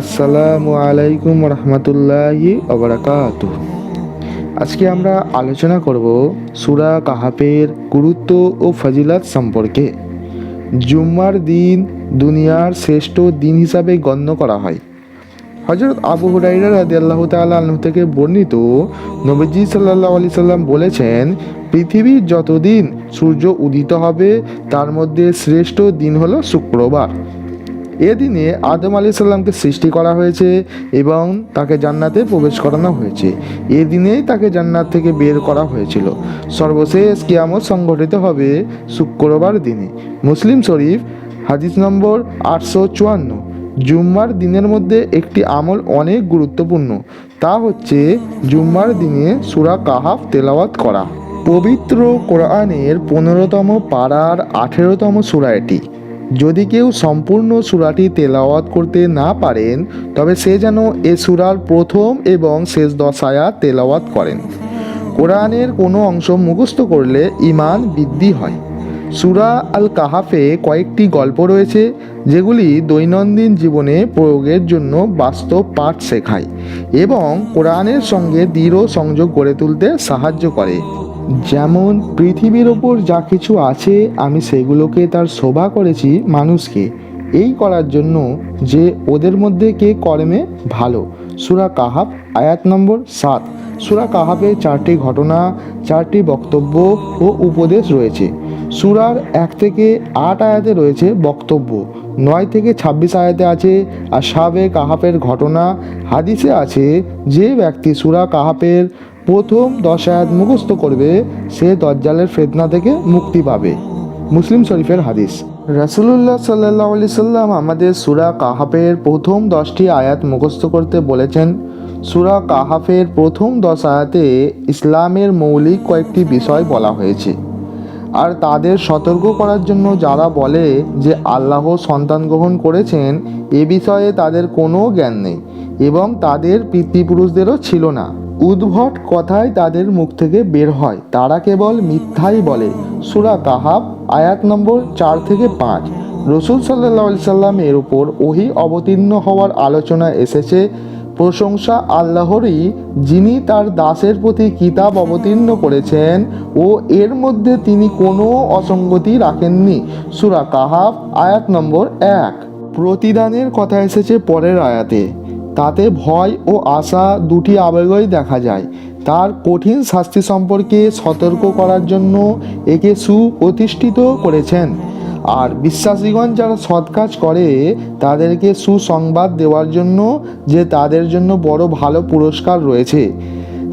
আসসালামু আলাইকুম রহমতুল্লাহি ওবরাকাত। আজকে আমরা আলোচনা করব সুরা কাহাপের গুরুত্ব ও ফজিলাত সম্পর্কে। জুম্মার দিন দুনিয়ার শ্রেষ্ঠ দিন হিসাবে গণ্য করা হয়। হজরত আবু হুরাইরা রাদি আল্লাহ তাল্লাহ থেকে বর্ণিত নবীজি সাল্লাহ আলি সাল্লাম বলেছেন, পৃথিবীর যতদিন সূর্য উদিত হবে, তার মধ্যে শ্রেষ্ঠ দিন হলো শুক্রবার। এদিনে আদম আলি সাল্লামকে সৃষ্টি করা হয়েছে এবং তাকে জান্নাতে প্রবেশ করানো হয়েছে। এদিনেই তাকে জান্নাত থেকে বের করা হয়েছিল। সর্বশেষ কিয়ামত সংগঠিত হবে শুক্রবার দিনে। মুসলিম শরীফ, হাদিস নম্বর আটশো চুয়ান্ন। জুম্মার দিনের মধ্যে একটি আমল অনেক গুরুত্বপূর্ণ। তা হচ্ছে জুম্মার দিনে সুরা কাহাফ তেলাওয়াত করা। পবিত্র কোরআনের পনেরোতম পাড়ার আঠেরোতম সুরা এটি। যদি কেউ সম্পূর্ণ সুরাটি তেলাওয়াত করতে না পারেন, তবে সে যেন এ সুরার প্রথম এবং শেষ দশায়া তেলাওয়াত করেন। কোরআনের কোনো অংশ মুখস্থ করলে ইমান বৃদ্ধি হয়। সুরা আল কাহাফে কয়েকটি গল্প রয়েছে, যেগুলি দৈনন্দিন জীবনে প্রয়োগের জন্য বাস্তব পাঠ শেখায় এবং কোরআনের সঙ্গে দৃঢ় সংযোগ গড়ে তুলতে সাহায্য করে। যেমন পৃথিবীর ওপর যা কিছু আছে, আমি সেগুলোকে তার শোভা করেছি মানুষকে। এই করার জন্য যে ওদের মধ্যে কে কর্মে ভালো। সুরা কাহাব আয়াত নম্বর সাত। সুরা কাহাবে চারটি ঘটনা, চারটি বক্তব্য ও উপদেশ রয়েছে। সুরার এক থেকে আট আয়াতে রয়েছে বক্তব্য। নয় থেকে ছাব্বিশ আয়াতে আছে আর সাবে কাহাপের ঘটনা। হাদিসে আছে যে ব্যক্তি সুরা কাহাপের প্রথম দশ আয়াত মুখস্থ করবে, সে দজ্জালের ফেতনা থেকে মুক্তি পাবে। মুসলিম শরীফের হাদিস। রাসুলুল্লাহ সাল্লাহ আলি সাল্লাম আমাদের সুরা কাহাফের প্রথম দশটি আয়াত মুখস্থ করতে বলেছেন, সুরা কাহাফের প্রথম দশ আয়াতে ইসলামের মৌলিক কয়েকটি বিষয় বলা হয়েছে। আর তাদের সতর্ক করার জন্য যারা বলে যে আল্লাহ সন্তান গ্রহণ করেছেন, এ বিষয়ে তাদের কোনো জ্ঞান নেই এবং তাদের পিতৃপুরুষদেরও ছিল না। উদ্ভট কথাই তাদের মুখ থেকে বের হয়। তারা কেবল মিথ্যাই বলে। সুরা কাহাব আয়াত নম্বর চার থেকে পাঁচ। রসুল সাল্লাহ সাল্লাম এর উপর ওহি অবতীর্ণ হওয়ার আলোচনা এসেছে। প্রশংসা আল্লাহরই, যিনি তার দাসের প্রতি কিতাব অবতীর্ণ করেছেন ও এর মধ্যে তিনি কোনো অসঙ্গতি রাখেননি। সুরা কাহাব আয়াত নম্বর এক। প্রতিদানের কথা এসেছে পরের আয়াতে। তাতে ভয় ও আশা দুটি আবেগই দেখা যায়। তার কঠিন শাস্তি সম্পর্কে সতর্ক করার জন্য একে সুপ্রতিষ্ঠিত করেছেন। আর বিশ্বাসীগণ যারা সৎ কাজ করে, তাদেরকে সুসংবাদ দেওয়ার জন্য যে তাদের জন্য বড় ভালো পুরস্কার রয়েছে।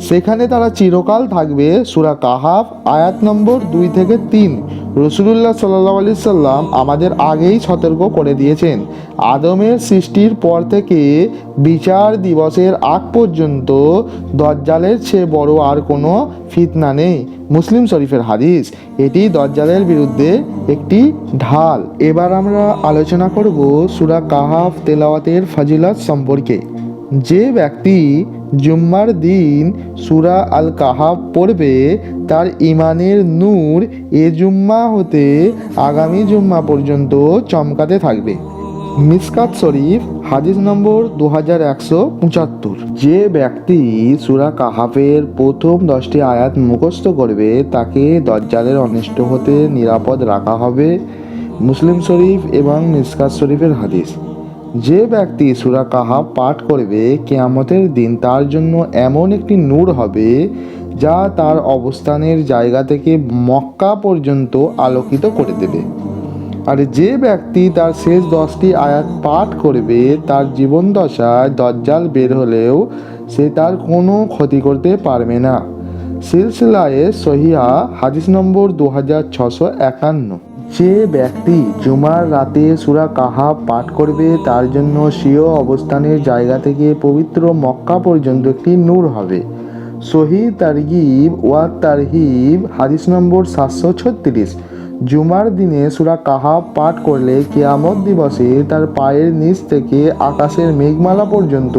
সেখানে তারা চিরকাল থাকবে, সুরা কাহাফ, আয়াত নম্বর দুই থেকে তিন। রসুলুল্লাহ সাল্লাহ আলি সাল্লাম আমাদের আগেই সতর্ক করে দিয়েছেন, আদমের সৃষ্টির পর থেকে বিচার দিবসের আগ পর্যন্ত দজ্জালের চেয়ে বড় আর কোনো ফিতনা নেই। মুসলিম শরীফের হাদিস, এটি দজ্জালের বিরুদ্ধে একটি ঢাল। এবার আমরা আলোচনা করব সুরা কাহাফ তেলাওয়াতের ফাজিলাত সম্পর্কে। যে ব্যক্তি জুম্মার দিন সুরা আল কাহাব পড়বে, তার ইমানের নূর এ জুম্মা হতে আগামী জুম্মা পর্যন্ত চমকাতে থাকবে। মিসকাত শরীফ, হাদিস নম্বর দু হাজার একশো পঁচাত্তর। যে ব্যক্তি সুরা কাহাফের প্রথম দশটি আয়াত মুখস্থ করবে, তাকে দজ্জালের অনিষ্ট হতে নিরাপদ রাখা হবে। মুসলিম শরীফ এবং মিসকাত শরীফের হাদিস। যে ব্যক্তি সুরা কাহা পাঠ করবে কেয়ামতের দিন তার জন্য এমন একটি নূর হবে যা তার অবস্থানের জায়গা থেকে মক্কা পর্যন্ত আলোকিত করে দেবে। আর যে ব্যক্তি তার শেষ দশটি আয়াত পাঠ করবে, তার জীবন দশায় দজ্জাল বের হলেও সে তার কোনো ক্ষতি করতে পারবে না। সিলসিলায়ে সহিয়া হাদিস নম্বর দু হাজার ছশো একান্ন। যে ব্যক্তি জুমার রাতে সুরা কাহাব পাঠ করবে, তার জন্য স্বীয় অবস্থানের জায়গা থেকে পবিত্র মক্কা পর্যন্ত একটি নূর হবে। সহি তারগিব ওয়া তারহিব, হাদিস নম্বর সাতশো ছত্রিশ। জুমার দিনে সুরা কাহাব পাঠ করলে কেয়ামত দিবসে তার পায়ের নিচ থেকে আকাশের মেঘমালা পর্যন্ত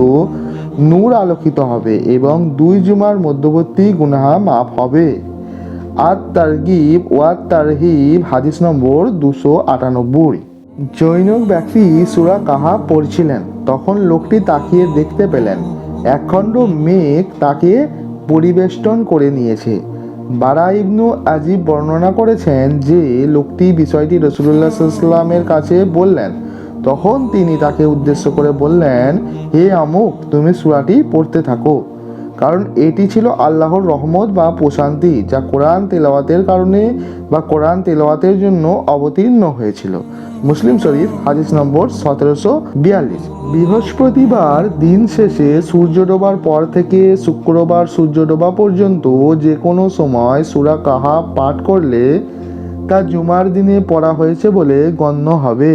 নূর আলোকিত হবে এবং দুই জুমার মধ্যবর্তী গুনাহা মাফ হবে। আর তারগিব ওয়াত তারহিব হাদিস নম্বর দুশো আটানব্বই। জৈনক ব্যক্তি সুরা কাহা পড়ছিলেন, তখন লোকটি তাকিয়ে দেখতে পেলেন, একখণ্ড মেঘ তাকে পরিবেষ্টন করে নিয়েছে। বারা ইবনু আজিব বর্ণনা করেছেন যে, লোকটি বিষয়টি রসুল্লাহ সাল্লামের কাছে বললেন। তখন তিনি তাকে উদ্দেশ্য করে বললেন, হে আমুক, তুমি সুরাটি পড়তে থাকো। কারণ এটি ছিল আল্লাহর রহমত বা প্রশান্তি যা কোরআন তেলাওয়াতের কারণে বা কোরআন তেলাওয়াতের জন্য অবতীর্ণ হয়েছিল। মুসলিম শরীফ, হাদিস নম্বর সতেরোশো বিয়াল্লিশ। বৃহস্পতিবার দিন শেষে সূর্য ডোবার পর থেকে শুক্রবার সূর্য ডোবা পর্যন্ত যে কোনো সময় সুরা কাহা পাঠ করলে তা জুমার দিনে পড়া হয়েছে বলে গণ্য হবে।